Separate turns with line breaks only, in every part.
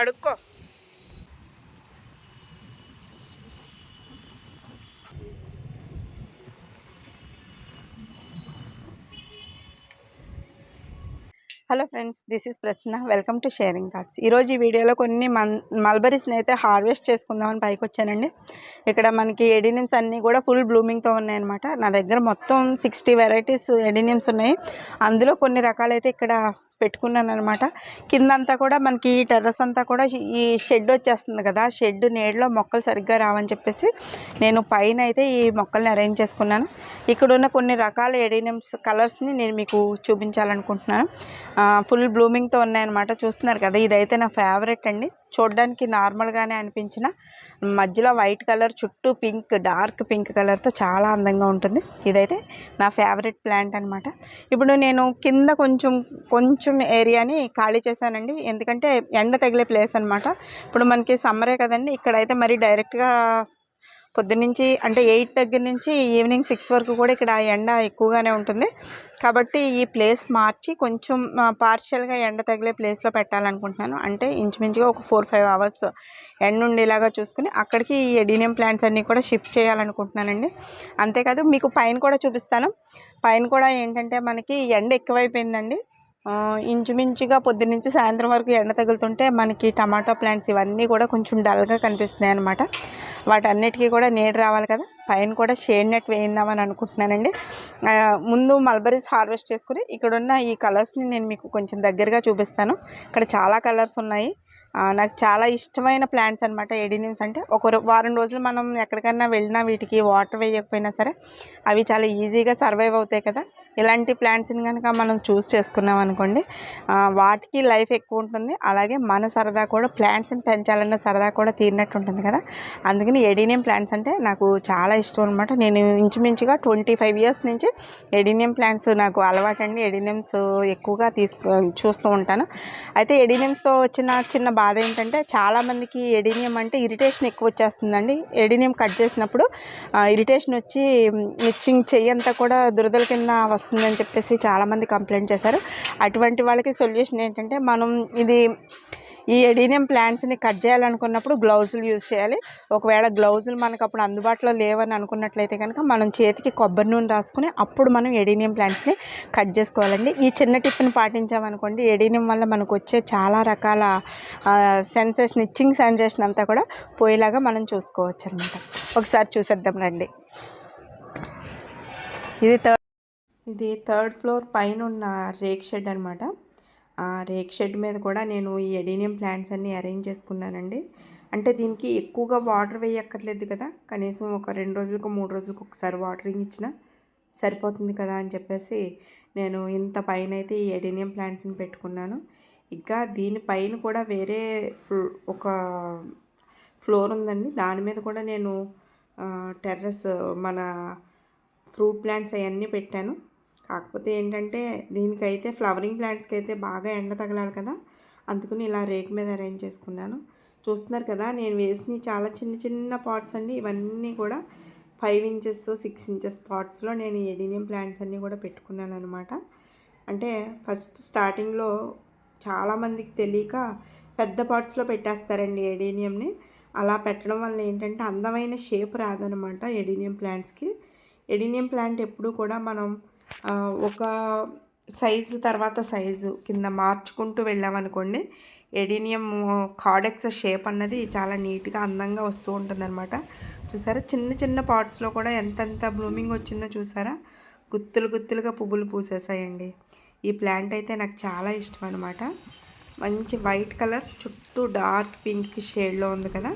అడుక్కో hello friends this is Prasanna welcome to sharing thoughts ఈరోజు ఈ వీడియోలో కొన్ని మన్ మల్బరీస్ని అయితే హార్వెస్ట్ చేసుకుందామని పైకి వచ్చానండి. ఇక్కడ మనకి ఎడినిన్స్ అన్నీ కూడా ఫుల్ బ్లూమింగ్తో ఉన్నాయన్నమాట. నా దగ్గర మొత్తం సిక్స్టీ వెరైటీస్ ఎడినియన్స్ ఉన్నాయి. అందులో కొన్ని రకాలైతే ఇక్కడ పెట్టుకున్నాను అనమాట కిందంతా కూడా మనకి టెర్రస్ అంతా కూడా ఈ షెడ్ వచ్చేస్తుంది కదా షెడ్ నీడలో మొక్కలు సరిగ్గా రావని చెప్పేసి నేను పైన అయితే ఈ మొక్కల్ని అరేంజ్ చేసుకున్నాను. ఇక్కడ ఉన్న కొన్ని రకాల ఎడినిమ్స్ కలర్స్ని నేను మీకు చూపించాలనుకుంటున్నాను. ఫుల్ బ్లూమింగ్తో ఉన్నాయన్నమాట. చూస్తున్నారు కదా ఇదైతే నా ఫేవరెట్ అండి. చూడడానికి నార్మల్గానే అనిపించిన. మధ్యలో వైట్ కలర్ చుట్టూ పింక్ డార్క్ పింక్ కలర్తో చాలా అందంగా ఉంటుంది. ఇదైతే నా ఫేవరెట్ ప్లాంట్ అనమాట ఇప్పుడు నేను కింద కొంచెం కొంచెం ఏరియాని ఖాళీ చేశానండి. ఎందుకంటే ఎండ తగిలే ప్లేస్ అనమాట ఇప్పుడు మనకి సమ్మరే కదండి. ఇక్కడైతే మరి డైరెక్ట్గా పొద్దున్నుంచి అంటే ఎయిట్ దగ్గర నుంచి ఈవినింగ్ సిక్స్ వరకు కూడా ఇక్కడ ఎండ ఎక్కువగానే ఉంటుంది. కాబట్టి ఈ ప్లేస్ మార్చి కొంచెం పార్షియల్గా ఎండ తగిలే ప్లేస్లో పెట్టాలనుకుంటున్నాను. అంటే ఇంచుమించుగా ఒక ఫోర్ ఫైవ్ అవర్స్ ఎండ ఉండేలాగా చూసుకుని అక్కడికి ఈ ఎడీనియం ప్లాంట్స్ అన్నీ కూడా షిఫ్ట్ చేయాలనుకుంటున్నానండి. అంతేకాదు మీకు పైన కూడా చూపిస్తాను. పైన కూడా ఏంటంటే మనకి ఎండ ఎక్కువైపోయిందండి. ఇంచుమించుగా పొద్దున్నుంచి సాయంత్రం వరకు ఎండ తగులుతుంటే మనకి టమాటో ప్లాంట్స్ ఇవన్నీ కూడా కొంచెం డల్గా కనిపిస్తున్నాయి అనమాట వాటన్నిటికీ కూడా నీడ రావాలి కదా. పైన కూడా షేడ్ నెట్ వేయిందామని అనుకుంటున్నానండి. ముందు మల్బరీస్ హార్వెస్ట్ చేసుకుని ఇక్కడున్న ఈ కలర్స్ని నేను మీకు కొంచెం దగ్గరగా చూపిస్తాను. ఇక్కడ చాలా కలర్స్ ఉన్నాయి. నాకు చాలా ఇష్టమైన ప్లాంట్స్ అనమాట ఎడినిమ్స్ అంటే. ఒక వారం రోజులు మనం ఎక్కడికైనా వెళ్ళినా వీటికి వాటర్ వేయకపోయినా సరే అవి చాలా ఈజీగా సర్వైవ్ అవుతాయి కదా. ఇలాంటి ప్లాంట్స్ని కనుక మనం చూస్ చేసుకున్నాం అనుకోండి వాటికి లైఫ్ ఎక్కువ ఉంటుంది. అలాగే మన సరదా కూడా ప్లాంట్స్ని పెంచాలన్న సరదా కూడా తీరినట్టు ఉంటుంది కదా. అందుకని ఎడినియం ప్లాంట్స్ అంటే నాకు చాలా ఇష్టం అనమాట నేను ఇంచుమించుగా ట్వంటీ ఫైవ్ ఇయర్స్ నుంచి ఎడినియం ప్లాంట్స్ నాకు అలవాటండి. ఎడినియమ్స్ ఎక్కువగా తీసుకు చూస్తూ ఉంటాను. అయితే ఎడినియమ్స్తో వచ్చిన చిన్న బాధ ఏంటంటే చాలామందికి ఎడినియం అంటే ఇరిటేషన్ ఎక్కువ వచ్చేస్తుందండి. ఎడినియం కట్ చేసినప్పుడు ఇరిటేషన్ వచ్చి మిచ్చింగ్ చెయ్యి అంతా కూడా దురదల కింద వస్తుందని చెప్పేసి చాలామంది కంప్లైంట్ చేశారు. అటువంటి వాళ్ళకి సొల్యూషన్ ఏంటంటే మనం ఇది ఈ ఎడీనియం ప్లాంట్స్ని కట్ చేయాలనుకున్నప్పుడు గ్లౌజులు యూజ్ చేయాలి. ఒకవేళ గ్లౌజులు మనకు అప్పుడు అందుబాటులో లేవని అనుకున్నట్లయితే కనుక మనం చేతికి కొబ్బరి నూనె రాసుకుని అప్పుడు మనం ఎడీనియం ప్లాంట్స్ని కట్ చేసుకోవాలండి. ఈ చిన్న టిప్ని పాటించామనుకోండి ఎడీనియం వల్ల మనకు వచ్చే చాలా రకాల సెన్సేషన్ ఇచ్చింగ్ సెన్సేషన్ అంతా కూడా పోయేలాగా మనం చూసుకోవచ్చు అనమాట ఒకసారి చూసేద్దాం రండి. ఇది థర్డ్ ఇది థర్డ్ ఫ్లోర్ పైన ఉన్న రేక్ షెడ్ అనమాట ఆ రేక్ షెడ్ మీద కూడా నేను ఈ ఎడీనియం ప్లాంట్స్ అన్నీ అరేంజ్ చేసుకున్నానండి. అంటే దీనికి ఎక్కువగా వాటర్ వేయక్కర్లేదు కదా. కనీసం ఒక రెండు రోజులకు మూడు రోజులకు ఒకసారి వాటరింగ్ ఇచ్చినా సరిపోతుంది కదా అని చెప్పేసి నేను ఇంత పైన అయితే ఈ ఎడీనియం ప్లాంట్స్ని పెట్టుకున్నాను. ఇంకా దీనిపైన కూడా వేరే ఫ్లో- ఒక ఫ్లోర్ ఉందండి. దాని మీద కూడా నేను టెర్రస్ మన ఫ్రూట్ ప్లాంట్స్ అవన్నీ పెట్టాను. కాకపోతే ఏంటంటే దీనికైతే ఫ్లవరింగ్ ప్లాంట్స్కి అయితే బాగా ఎండ తగలాలి కదా. అందుకని ఇలా రేక్ మీద అరేంజ్ చేసుకున్నాను. చూస్తున్నారు కదా నేను వేసిన చాలా చిన్న చిన్న పాట్స్ అండి. ఇవన్నీ కూడా ఫైవ్ ఇంచెస్ సిక్స్ ఇంచెస్ పాట్స్లో నేను ఎడినియం ప్లాంట్స్ అన్నీ కూడా పెట్టుకున్నాను అనమాట అంటే ఫస్ట్ స్టార్టింగ్లో చాలామందికి తెలియక పెద్ద పాట్స్లో పెట్టేస్తారండి ఎడీనియంని. అలా పెట్టడం వల్ల ఏంటంటే అందమైన షేప్ రాదనమాట ఎడీనియం ప్లాంట్స్కి. ఎడీనియం ప్లాంట్ ఎప్పుడూ కూడా మనం ఒక సైజు తర్వాత సైజు కింద మార్చుకుంటూ వెళ్ళామనుకోండి ఎడినియం కార్డెక్స్ షేప్ అన్నది చాలా నీట్గా అందంగా వస్తూ ఉంటుందన్నమాట. చూసారా? చిన్న చిన్న పాట్స్లో కూడా ఎంతెంత బ్లూమింగ్ వచ్చిందో చూసారా? గుత్తులు గుత్తులుగా పువ్వులు పూసేసాయండి. ఈ ప్లాంట్ అయితే నాకు చాలా ఇష్టం అనమాట మంచి వైట్ కలర్ చుట్టూ డార్క్ పింక్ షేడ్లో ఉంది కదా?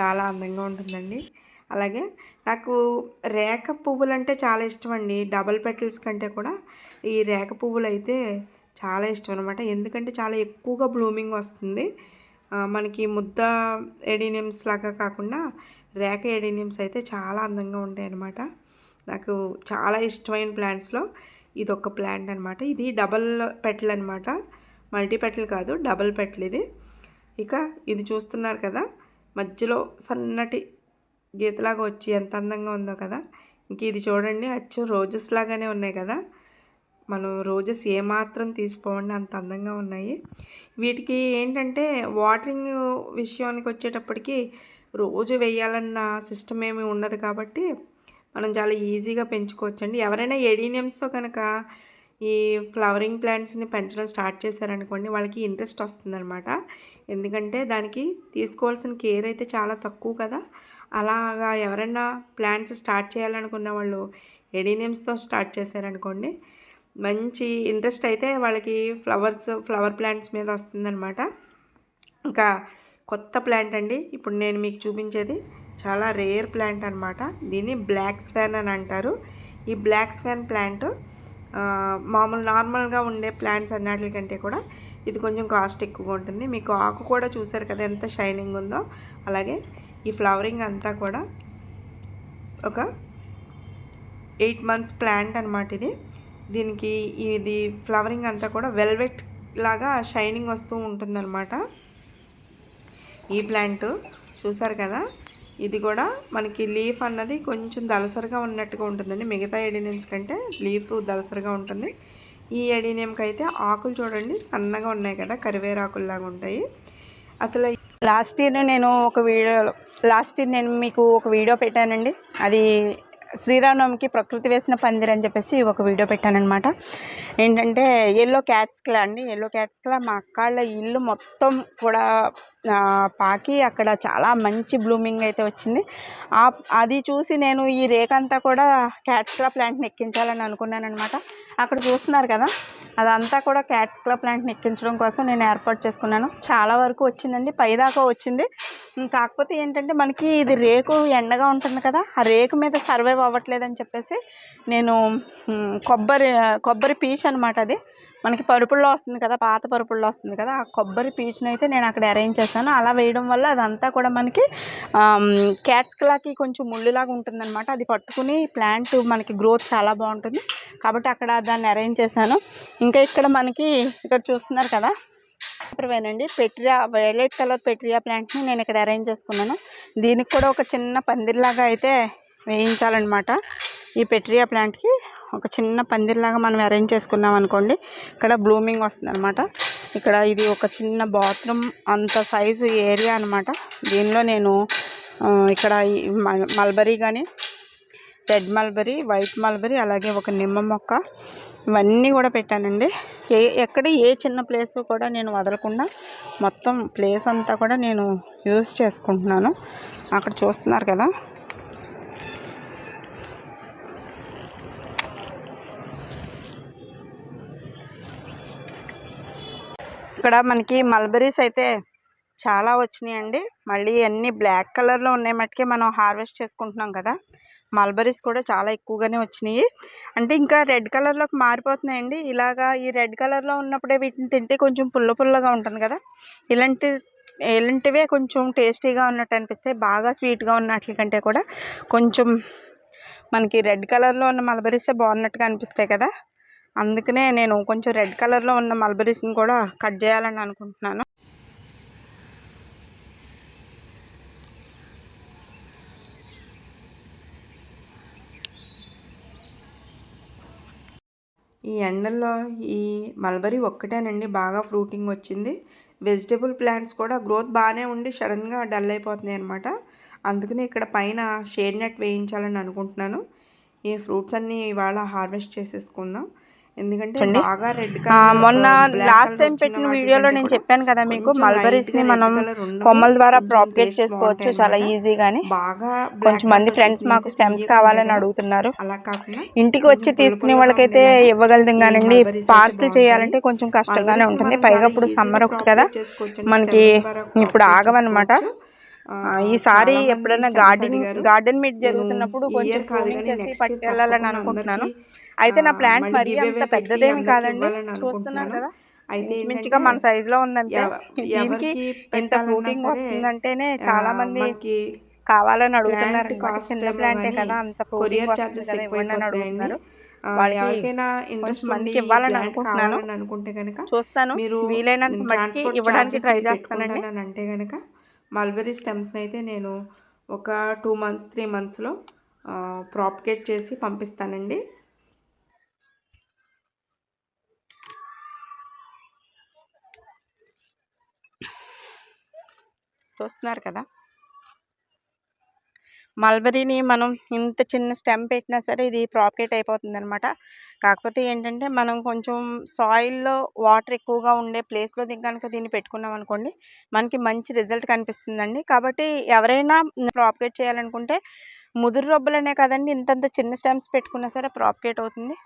చాలా అందంగా ఉంటుందండి. అలాగే నాకు రేఖ పువ్వులు అంటే చాలా ఇష్టం అండి డబల్ పెటల్స్ కంటే కూడా ఈ రేఖ పువ్వులు అయితే చాలా ఇష్టం అనమాట ఎందుకంటే చాలా ఎక్కువగా బ్లూమింగ్ వస్తుంది. మనకి ముద్ద ఎడీనియమ్స్ లాగా కాకుండా రేఖ ఎడీనియమ్స్ అయితే చాలా అందంగా ఉంటాయి అన్నమాట. నాకు చాలా ఇష్టమైన ప్లాంట్స్లో ఇది ఒక ప్లాంట్ అనమాట ఇది డబల్ పెటల్ అనమాట మల్టీ పెటల్ కాదు డబల్ పెటల్ ఇది. ఇక ఇది చూస్తున్నారు కదా మధ్యలో సన్నటి గీతలాగా వచ్చి ఎంత అందంగా ఉందో కదా. ఇంక ఇది చూడండి అచ్చు రోజెస్ లాగానే ఉన్నాయి కదా. మనం రోజెస్ ఏమాత్రం తీసుకోండి అంత అందంగా ఉన్నాయి. వీటికి ఏంటంటే వాటరింగ్ విషయానికి వచ్చేటప్పటికి రోజు వేయాలన్న సిస్టమ్ ఏమీ ఉండదు కాబట్టి మనం చాలా ఈజీగా పెంచుకోవచ్చండి. ఎవరైనా ఎడీనియమ్స్తో కనుక ఈ ఫ్లవరింగ్ ప్లాంట్స్ని పెంచడం స్టార్ట్ చేశారనుకోండి వాళ్ళకి ఇంట్రెస్ట్ వస్తుందన్నమాట. ఎందుకంటే దానికి తీసుకోవాల్సిన కేర్ అయితే చాలా తక్కువ కదా. అలాగా ఎవరైనా ప్లాంట్స్ స్టార్ట్ చేయాలనుకున్న వాళ్ళు ఎడీనియమ్స్తో స్టార్ట్ చేశారనుకోండి మంచి ఇంట్రెస్ట్ అయితే వాళ్ళకి ఫ్లవర్స్ ఫ్లవర్ ప్లాంట్స్ మీద వస్తుందన్నమాట. ఇంకా కొత్త ప్లాంట్ అండి. ఇప్పుడు నేను మీకు చూపించేది చాలా రేర్ ప్లాంట్ అనమాట దీన్ని బ్లాక్ స్వాన్ అని అంటారు. ఈ బ్లాక్ స్వాన్ ప్లాంట్ మామూలు నార్మల్గా ఉండే ప్లాంట్స్ అన్నిటికంటే కూడా ఇది కొంచెం కాస్ట్ ఎక్కువగా ఉంటుంది. మీకు ఆకు కూడా చూసారు కదా ఎంత షైనింగ్ ఉందో? అలాగే ఈ ఫ్లవరింగ్ అంతా కూడా ఒక ఎయిట్ మంత్స్ ప్లాంట్ అనమాట ఇది. దీనికి ఇది ఫ్లవరింగ్ అంతా కూడా వెల్వెట్ లాగా షైనింగ్ వస్తూ ఉంటుందన్నమాట. ఈ ప్లాంట్ చూసారు కదా? ఇది కూడా మనకి లీఫ్ అన్నది కొంచెం దలసరిగా ఉన్నట్టుగా ఉంటుందండి. మిగతా ఎడినియమ్స్ కంటే లీఫ్ దలసరిగా ఉంటుంది. ఈ ఎడినియంకి అయితే ఆకులు చూడండి సన్నగా ఉన్నాయి కదా కరివేరాకుల్లాగా ఉంటాయి. అసలు లాస్ట్ ఇయర్ నేను ఒక వీడియోలో లాస్ట్ నేను మీకు ఒక వీడియో పెట్టానండి. అది శ్రీరామనవమికి ప్రకృతి వేసిన పందిరి అని చెప్పేసి ఒక వీడియో పెట్టానమాట ఏంటంటే ఎల్లో క్యాట్స్కిలా అండి. ఎల్లో క్యాట్స్కిలా మా అక్కాళ్ళ ఇల్లు మొత్తం కూడా పాకి అక్కడ చాలా మంచి బ్లూమింగ్ అయితే వచ్చింది. అది చూసి నేను ఈ రేకంతా కూడా క్యాట్స్కిలా ప్లాంట్ని ఎక్కించాలని అనుకున్నాను అనమాట అక్కడ చూస్తున్నారు కదా అదంతా కూడా క్యాట్స్ క్లబ్ ప్లాంట్ని ఎక్కించడం కోసం నేను ఏర్పాటు చేసుకున్నాను. చాలా వరకు వచ్చిందండి పైదాకా వచ్చింది. కాకపోతే ఏంటంటే మనకి ఇది రేకు ఎండగా ఉంటుంది కదా ఆ రేకు మీద సర్వైవ్ అవ్వట్లేదని చెప్పేసి నేను కొబ్బరి కొబ్బరి పీచ్ అనమాట అది. మనకి పరుపుల్లో వస్తుంది కదా పాత పరుపుల్లో వస్తుంది కదా ఆ కొబ్బరి పీచుని అయితే నేను అక్కడ అరేంజ్ చేశాను. అలా వేయడం వల్ల అదంతా కూడా మనకి క్యాట్స్కి కొంచెం ముళ్ళులాగా ఉంటుందన్నమాట. అది పట్టుకుని ప్లాంట్ మనకి గ్రోత్ చాలా బాగుంటుంది. కాబట్టి అక్కడ దాన్ని అరేంజ్ చేశాను. ఇంకా ఇక్కడ మనకి ఇక్కడ చూస్తున్నారు కదా వేనండి పెట్రియా వైలెట్ కలర్ పెట్రియా ప్లాంట్ని నేను ఇక్కడ అరేంజ్ చేసుకున్నాను. దీనికి కూడా ఒక చిన్న పందిరిలాగా అయితే వేయించాలన్నమాట ఈ పెట్రియా ప్లాంట్కి ఒక చిన్న పందిరిలాగా మనం అరేంజ్ చేసుకున్నాం అనుకోండి ఇక్కడ బ్లూమింగ్ వస్తుంది అనమాట ఇక్కడ ఇది ఒక చిన్న బాత్రూమ్ అంత సైజు ఏరియా అనమాట దీనిలో నేను ఇక్కడ మల్బరీ కానీ రెడ్ మల్బరీ వైట్ మల్బరీ అలాగే ఒక నిమ్మ మొక్క ఇవన్నీ కూడా పెట్టానండి. ఏ ఎక్కడ ఏ చిన్న ప్లేస్ కూడా నేను వదలకుండా మొత్తం ప్లేస్ అంతా కూడా నేను యూజ్ చేసుకుంటున్నాను. అక్కడ చూస్తున్నారు కదా ఇక్కడ మనకి మల్బరీస్ అయితే చాలా వచ్చినాయండి. మళ్ళీ అన్నీ బ్లాక్ కలర్లో ఉన్నాయి మట్టుకే మనం హార్వెస్ట్ చేసుకుంటున్నాం కదా. మల్బరీస్ కూడా చాలా ఎక్కువగానే వచ్చినాయి. అంటే ఇంకా రెడ్ కలర్లోకి మారిపోతున్నాయండి. ఇలాగా ఈ రెడ్ కలర్లో ఉన్నప్పుడే వీటిని తింటే కొంచెం పుల్ల పుల్లగా ఉంటుంది కదా. ఇలాంటి ఇలాంటివే కొంచెం టేస్టీగా ఉన్నట్టు అనిపిస్తాయి బాగా స్వీట్గా ఉన్నట్ల కంటే కూడా కొంచెం మనకి రెడ్ కలర్లో ఉన్న మల్బరీసే బాగున్నట్టుగా అనిపిస్తాయి కదా. అందుకనే నేను కొంచెం రెడ్ కలర్లో ఉన్న మల్బరీస్ని కూడా కట్ చేయాలని అనుకుంటున్నాను. ఈ ఎండల్లో ఈ మల్బరీ ఒక్కటేనండి బాగా ఫ్రూటింగ్ వచ్చింది. వెజిటబుల్ ప్లాంట్స్ కూడా గ్రోత్ బాగానే ఉండి సడన్గా డల్ అయిపోతున్నాయి అనమాట అందుకని ఇక్కడ పైన షేడ్ నెట్ వేయించాలని అనుకుంటున్నాను. ఈ ఫ్రూట్స్ అన్నీ ఇవాళ హార్వెస్ట్ చేసేసుకుందాం. ఎందుకంటే బాగా రెడ్ మొన్న లాస్ట్ టైం పెట్టిన వీడియోలో నేను చెప్పాను కదా మీకు మల్బరీస్ని మనం కొమ్మల ద్వారా ప్రాపగేట్ చేసుకోవచ్చు చాలా ఈజీగానే బాగా కొంచెం మంది ఫ్రెండ్స్ మాకు స్టెమ్స్ కావాలని అడుగుతున్నారు. ఇంటికి వచ్చి తీసుకునే వాళ్ళకైతే ఇవ్వగలదు కానండి పార్సిల్ చేయాలంటే కొంచెం కష్టంగానే ఉంటుంది. పైగా ఇప్పుడు సమ్మర్ ఒకటి కదా మనకి ఇప్పుడు ఆగవన్నమాట. ఈసారి ఎప్పుడైనా గార్డెన్ గార్డెన్ మీట్ జరుగుతున్నప్పుడు కొంచెం చేసి పట్టుకెళ్ళాలని అనుకుంటున్నాను. అయితే నా ప్లాంట్ మరీ అంత పెద్దదేమి కాదండి. చూస్తున్నాను కదా. మించిగా మన సైజ్లో ఉందంటే దీనికి ఎంత ఫ్రూటింగ్ వస్తుందంటేనే చాలా మంది కావాలని అడుగుతున్నారు చిన్న ప్లాంటే కదా అంత కొరియర్ చార్జెస్ ఇవ్వండి అని అడుగుతున్నారు. ఎవరికైనా ఇంట్రెస్ట్ మందికి ఇవ్వాలని అనుకుంటున్నాను. అనుకుంటే కనుక చూస్తాను. మీరు వీలైనంత మట్టికి ఇవ్వడానికి ట్రై చేస్తానండి. అంటే కనుక మల్బెరీ స్టెమ్స్ని అయితే నేను ఒక టూ మంత్స్ త్రీ మంత్స్లో ప్రాపగేట్ చేసి పంపిస్తానండి. చూస్తున్నారు కదా. మల్బరీని మనం ఇంత చిన్న స్టెమ్ పెట్టినా సరే ఇది ప్రాపగేట్ అయిపోతుంది అనమాట కాకపోతే ఏంటంటే మనం కొంచెం సాయిల్లో వాటర్ ఎక్కువగా ఉండే ప్లేస్లో కనుక దీన్ని పెట్టుకున్నాం అనుకోండి మనకి మంచి రిజల్ట్ కనిపిస్తుందండి. కాబట్టి ఎవరైనా ప్రాపగేట్ చేయాలనుకుంటే ముదురు రొబ్బలనే కదండి ఇంతంత చిన్న స్టెమ్స్ పెట్టుకున్నా సరే ప్రాపగేట్ అవుతుంది.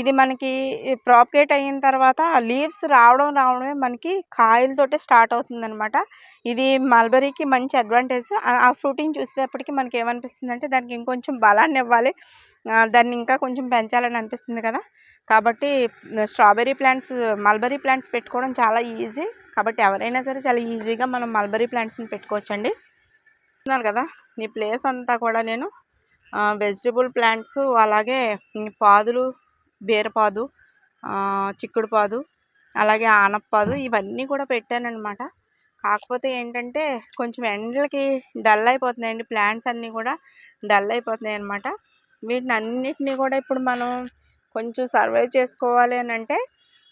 ఇది మనకి ప్రాపగేట్ అయిన తర్వాత లీవ్స్ రావడం రావడమే మనకి కాయలతోటే స్టార్ట్ అవుతుంది అనమాట ఇది మల్బరీకి మంచి అడ్వాంటేజ్. ఆ ఫ్రూటింగ్ చూసేటప్పటికి మనకి ఏమనిపిస్తుంది అంటే దానికి ఇంకొంచెం బలాన్ని ఇవ్వాలి. దాన్ని ఇంకా కొంచెం పెంచాలని అనిపిస్తుంది కదా. కాబట్టి స్ట్రాబెర్రీ ప్లాంట్స్ మల్బరీ ప్లాంట్స్ పెట్టుకోవడం చాలా ఈజీ. కాబట్టి ఎవరైనా సరే చాలా ఈజీగా మనం మల్బరీ ప్లాంట్స్ని పెట్టుకోవచ్చండి. ఉన్నారు కదా ఈ ప్లేస్ అంతా కూడా నేను వెజిటబుల్ ప్లాంట్స్ అలాగే పాదులు బీరపాదు చిక్కుడుపాదు చిక్కుడు పాదు అలాగే ఆనపపాదు ఇవన్నీ కూడా పెట్టానన్నమాట. కాకపోతే ఏంటంటే కొంచెం ఎండలకి డల్ అయిపోతున్నాయండి ప్లాంట్స్ అన్నీ కూడా డల్ అయిపోతున్నాయి అన్నమాట. వీటిని అన్నిటినీ కూడా ఇప్పుడు మనం కొంచెం సర్వైవ్ చేసుకోవాలి అని అంటే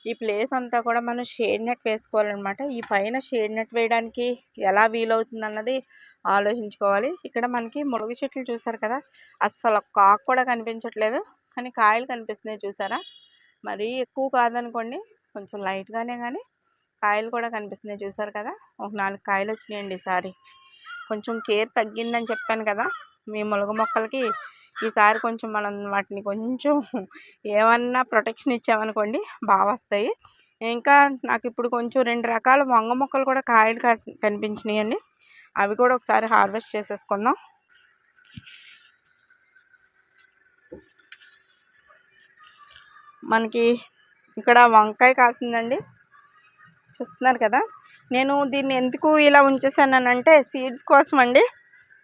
ఈ ప్లేస్ అంతా కూడా మనం షేడ్ నెట్ వేసుకోవాలన్నమాట. ఈ పైన షేడ్ నెట్ వేయడానికి ఎలా వీలవుతుంది అన్నది ఆలోచించుకోవాలి. ఇక్కడ మనకి మునగ చెట్లు చూసారు కదా అస్సలు కాకు కూడా కనిపించట్లేదు. కానీ కాయలు కనిపిస్తున్నాయి చూసారా? మరీ ఎక్కువ కాదనుకోండి కొంచెం లైట్గానే కానీ కాయలు కూడా కనిపిస్తున్నాయి చూసారు కదా? ఒక నాలుగు కాయలు వచ్చినాయండి ఈసారి కొంచెం కేర్ తగ్గిందని చెప్పాను కదా? మీ ములగ మొక్కలకి ఈసారి కొంచెం మనం వాటిని కొంచెం ఏమన్నా ప్రొటెక్షన్ ఇచ్చామనుకోండి బాగా వస్తాయి ఇంకా నాకు ఇప్పుడు కొంచెం రెండు రకాల వంగ మొక్కలు కూడా కాయలు కాసి కనిపించినాయండి. అవి కూడా ఒకసారి హార్వెస్ట్ చేసేసుకుందాం. మనకి ఇక్కడ వంకాయ కాసిందండి. చూస్తున్నారు కదా? నేను దీన్ని ఎందుకు ఇలా ఉంచేసానంటే సీడ్స్ కోసం అండి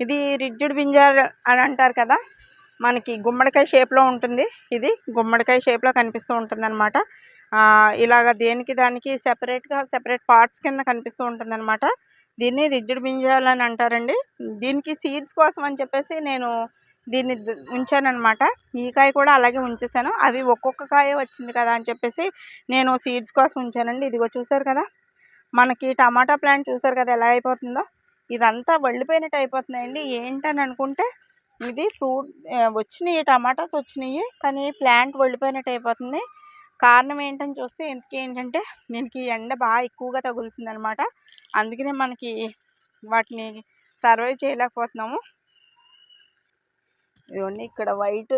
ఇది రిడ్జుడ్ బింజార్ అని అంటారు కదా? మనకి గుమ్మడికాయ షేప్లో ఉంటుంది. ఇది గుమ్మడికాయ షేప్లో కనిపిస్తూ ఉంటుంది అనమాట ఇలాగ దేనికి దానికి సెపరేట్గా సెపరేట్ పార్ట్స్ కింద కనిపిస్తూ ఉంటుంది అనమాట దీన్ని రిడ్జుడ్ బింజాల్ అని అంటారండి. దీనికి సీడ్స్ కోసం అని చెప్పేసి నేను దీన్ని ఉంచానమాట ఈ కాయ కూడా అలాగే ఉంచేసాను. అవి ఒక్కొక్క కాయ వచ్చింది కదా అని చెప్పేసి నేను సీడ్స్ కోసం ఉంచానండి. ఇదిగో చూసారు కదా? మనకి టమాటా ప్లాంట్ చూసారు కదా ఎలా అయిపోతుందో? ఇదంతా వళ్ళిపోయినట్టు అయిపోతున్నాయండి. ఏంటని అనుకుంటే ఇది ఫ్రూట్ వచ్చినాయి టమాటాస్ వచ్చినాయి కానీ ప్లాంట్ వళ్ళిపోయినట్టు అయిపోతుంది. కారణం ఏంటని చూస్తే ఎందుకు ఏంటంటే దీనికి ఎండ బాగా ఎక్కువగా తగులుతుంది అనమాట అందుకనే మనకి వాటిని సర్వైవ్ చేయలేకపోతున్నాము. ఇవన్నీ ఇక్కడ వైట్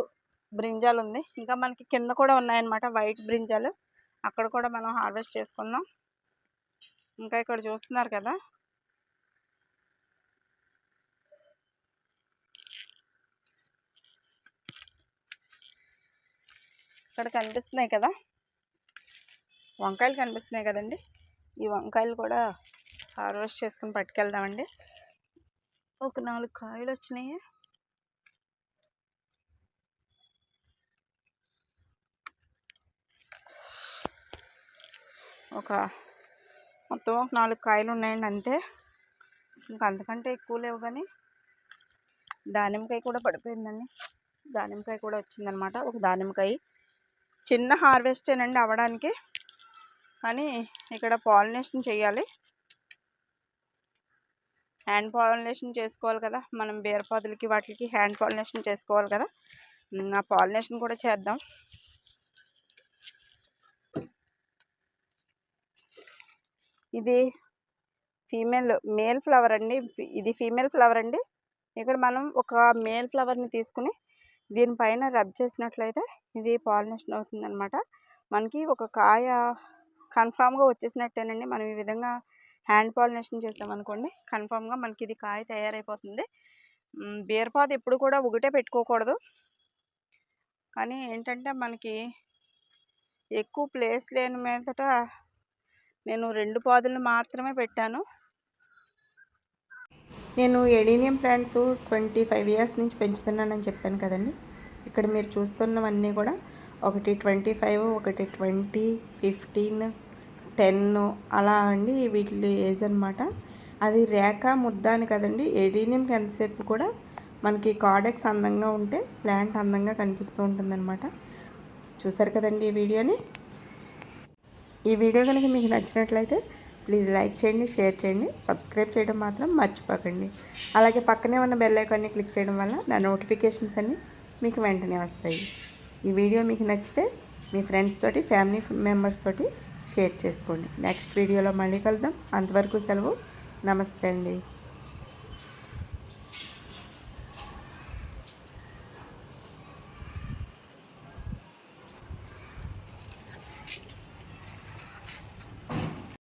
బ్రింజాలు ఉంది. ఇంకా మనకి కింద కూడా ఉన్నాయన్నమాట వైట్ బ్రింజాలు. అక్కడ కూడా మనం హార్వెస్ట్ చేసుకుందాం. ఇంకా ఇక్కడ చూస్తున్నారు కదా? ఇక్కడ కనిపిస్తున్నాయి కదా? వంకాయలు కనిపిస్తున్నాయి కదండి. ఈ వంకాయలు కూడా హార్వెస్ట్ చేసుకుని పట్టుకెళ్దామండి. ఒక నాలుగు కాయలు వచ్చినాయి. ఒక మొత్తం ఒక నాలుగు కాయలు ఉన్నాయండి అంతే. ఇంకా అంతకంటే ఎక్కువ లేవు కానీ దానిమ్మకాయ కూడా పడిపోయిందండి. దానిమ్మకాయ కూడా వచ్చిందనమాట. ఒక దానిమ్మకాయ. చిన్న హార్వెస్టేనండి అవ్వడానికి. కానీ ఇక్కడ పాలినేషన్ చేయాలి. హ్యాండ్ పాలినేషన్ చేసుకోవాలి కదా. మనం బీరపాదులకి వాటికి హ్యాండ్ పాలినేషన్ చేసుకోవాలి కదా. ఆ పాలినేషన్ కూడా చేద్దాం. ఇది ఫీమేల్ మేల్ ఫ్లవర్ అండి. ఇది ఫీమేల్ ఫ్లవర్ అండి. ఇక్కడ మనం ఒక మేల్ ఫ్లవర్ని తీసుకుని దీనిపైన రబ్ చేసినట్లయితే ఇది పాలినేషన్ అవుతుందనమాట మనకి ఒక కాయ కన్ఫామ్గా వచ్చేసినట్టేనండి. మనం ఈ విధంగా హ్యాండ్ పాలినేషన్ చేసామనుకోండి కన్ఫామ్గా మనకి ఇది కాయ తయారైపోతుంది. మ్, బీరపాదు ఎప్పుడు కూడా ఒకటే పెట్టుకోకూడదు. కానీ ఏంటంటే మనకి ఎక్కువ ప్లేస్ లేని మీదట నేను రెండు పాదులు మాత్రమే పెట్టాను. నేను adenium plants twenty five years నుంచి పెంచుతున్నానని చెప్పాను కదండి. ఇక్కడ మీరు చూస్తున్నవన్నీ కూడా ఒకటి ట్వంటీ ఫైవ్ ఒకటి ట్వంటీ ఫిఫ్టీన్ టెన్ అలా అండి వీటి ఏజ్ అనమాట అది రేఖ ముద్ద అని కదండి. ఎడీనియంకి ఎంతసేపు కూడా మనకి కార్డెక్స్ అందంగా ఉంటే ప్లాంట్ అందంగా కనిపిస్తూ ఉంటుందన్నమాట. చూసారు కదండి ఈ వీడియోని? ఈ వీడియో కనుక మీకు నచ్చినట్లయితే
ప్లీజ్ లైక్ చేయండి షేర్ చేయండి సబ్స్క్రైబ్ చేయడం మాత్రం మర్చిపోకండి. అలాగే పక్కనే ఉన్న బెల్ ఐకాన్ని క్లిక్ చేయడం వల్ల నా నోటిఫికేషన్స్ అన్నీ మీకు వెంటనే వస్తాయి. ఈ వీడియో మీకు నచ్చితే మీ ఫ్రెండ్స్ తోటి ఫ్యామిలీ మెంబర్స్ తోటి షేర్ చేసుకోండి. నెక్స్ట్ వీడియోలో మళ్ళీ కలుద్దాం. అంతవరకు సెలవు. నమస్తే అండి.